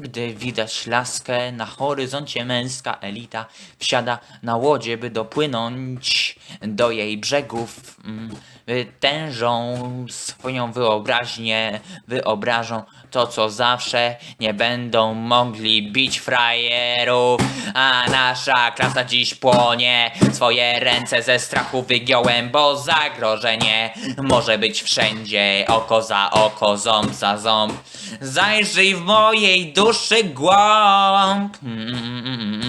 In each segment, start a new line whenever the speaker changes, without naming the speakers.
Gdy widać laskę na horyzoncie męska elita wsiada na łodzie, by dopłynąć do jej brzegów. Mm, Wytężą swoją wyobraźnię, wyobrażą to, co zawsze nie będą mogli bić frajerów. A nasza klasa dziś płonie, swoje ręce ze strachu wygiąłem, bo zagrożenie może być wszędzie. Oko za oko, ząb za ząb. Zajrzyj w mojej duszy głąb. Mm, mm, mm, mm, mm.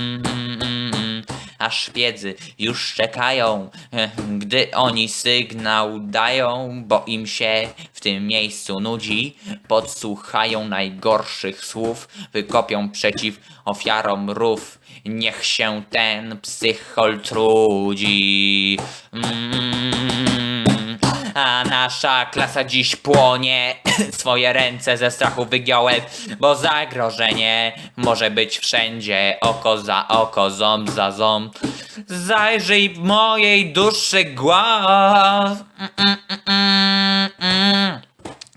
A szpiedzy już czekają, gdy oni sygnał dają, bo im się w tym miejscu nudzi. Podsłuchają najgorszych słów, wykopią przeciw ofiarom rów. Niech się ten psychol trudzi. Mm. Nasza klasa dziś płonie, swoje ręce ze strachu wygiąłem, bo zagrożenie może być wszędzie, oko za oko, ząb za ząb. Zajrzyj w mojej duszy głaz.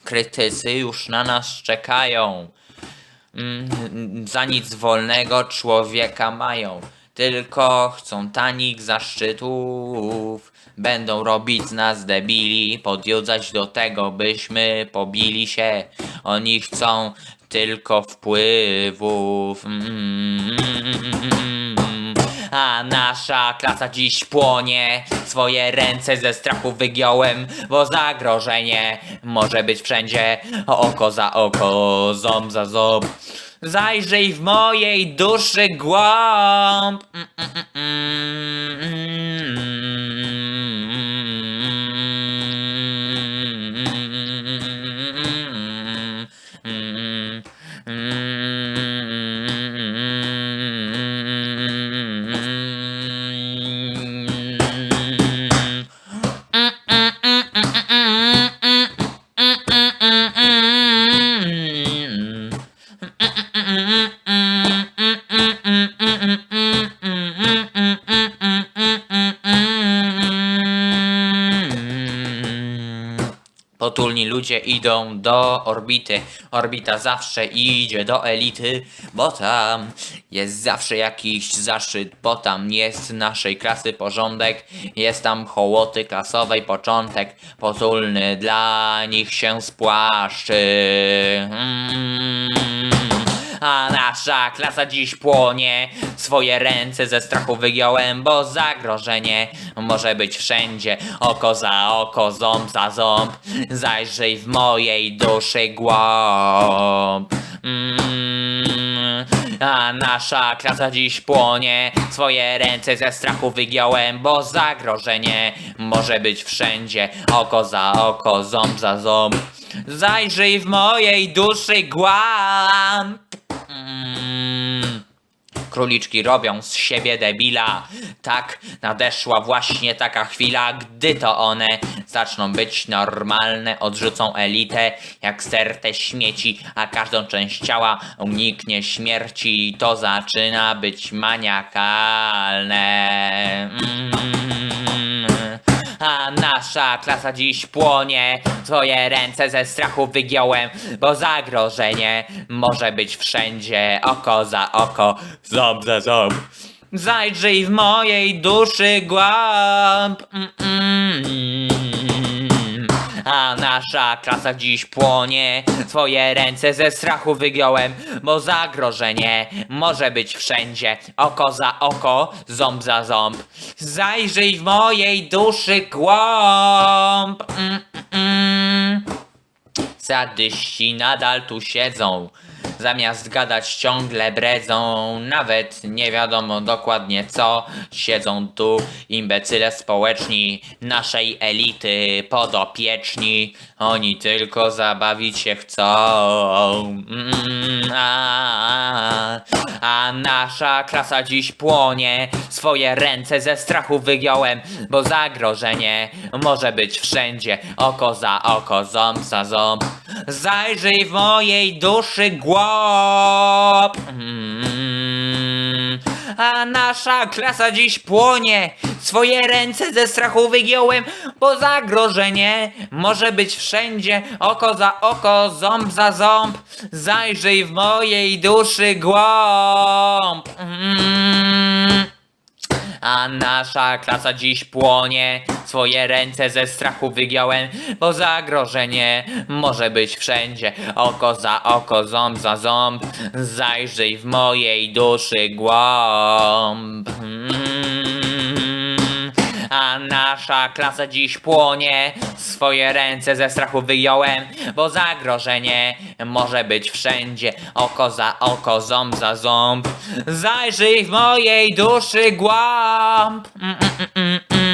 Krytycy już na nas czekają. Mm, za nic wolnego człowieka mają. Tylko chcą tanik zaszczytów. Będą robić z nas debili, podjudzać do tego, byśmy pobili się. Oni chcą tylko wpływów. Mm, a nasza klasa dziś płonie, swoje ręce ze strachu wygiąłem, bo zagrożenie może być wszędzie, oko za oko, ząb za ząb. Zajrzyj w mojej duszy głąb. Mm. Potulni ludzie idą do orbity. Orbita zawsze idzie do elity, bo tam jest zawsze jakiś zaszczyt, bo tam jest naszej klasy porządek. Jest tam hołoty klasowej początek. Potulny dla nich się spłaszczy. Nasza klasa dziś płonie. Swoje ręce ze strachu wygiąłem, bo zagrożenie może być wszędzie. Oko za oko, ząb za ząb. Zajrzyj w mojej duszy głąb. Mm, a nasza klasa dziś płonie. Swoje ręce ze strachu wygiąłem, bo zagrożenie może być wszędzie. Oko za oko, ząb za ząb. Zajrzyj w mojej duszy głąb. Króliczki robią z siebie debila. Tak nadeszła właśnie taka chwila, gdy to one zaczną być normalne, odrzucą elitę jak stertę śmieci, a każdą część ciała uniknie śmierci. To zaczyna być maniakalne. Mm a nasza klasa dziś płonie. Swoje ręce ze strachu wygiąłem, bo zagrożenie może być wszędzie. Oko za oko, ząb za ząb. Zajrzyj w mojej duszy głąb. Mm, mm. A nasza klasa dziś płonie. Swoje ręce ze strachu wygiąłem, bo zagrożenie może być wszędzie. Oko za oko, ząb za ząb. Zajrzyj w mojej duszy głąb. Mm, mm, mm. Sadyści nadal tu siedzą. Zamiast gadać ciągle bredzą, nawet nie wiadomo dokładnie co. Siedzą tu imbecyle społeczni, naszej elity podopieczni. Oni tylko zabawić się chcą. Mm, a, a nasza klasa dziś płonie. Swoje ręce ze strachu wygiąłem, bo zagrożenie może być wszędzie. Oko za oko, ząb za ząb. Zajrzyj w mojej duszy. Mm, a nasza klasa dziś płonie. Swoje ręce ze strachu wygiąłem, bo zagrożenie może być wszędzie. Oko za oko, ząb za ząb, zajrzyj w mojej duszy głąb. Mm. A nasza klasa dziś płonie. Swoje ręce ze strachu wygiąłem Bo zagrożenie może być wszędzie. Oko za oko, ząb za ząb. Zajrzyj w mojej duszy głąb nasza klasa dziś płonie. Swoje ręce ze strachu wyjąłem Bo zagrożenie może być wszędzie. Oko za oko, ząb za ząb. Zajrzyj w mojej duszy głąb. Mm, mm, mm, mm, mm.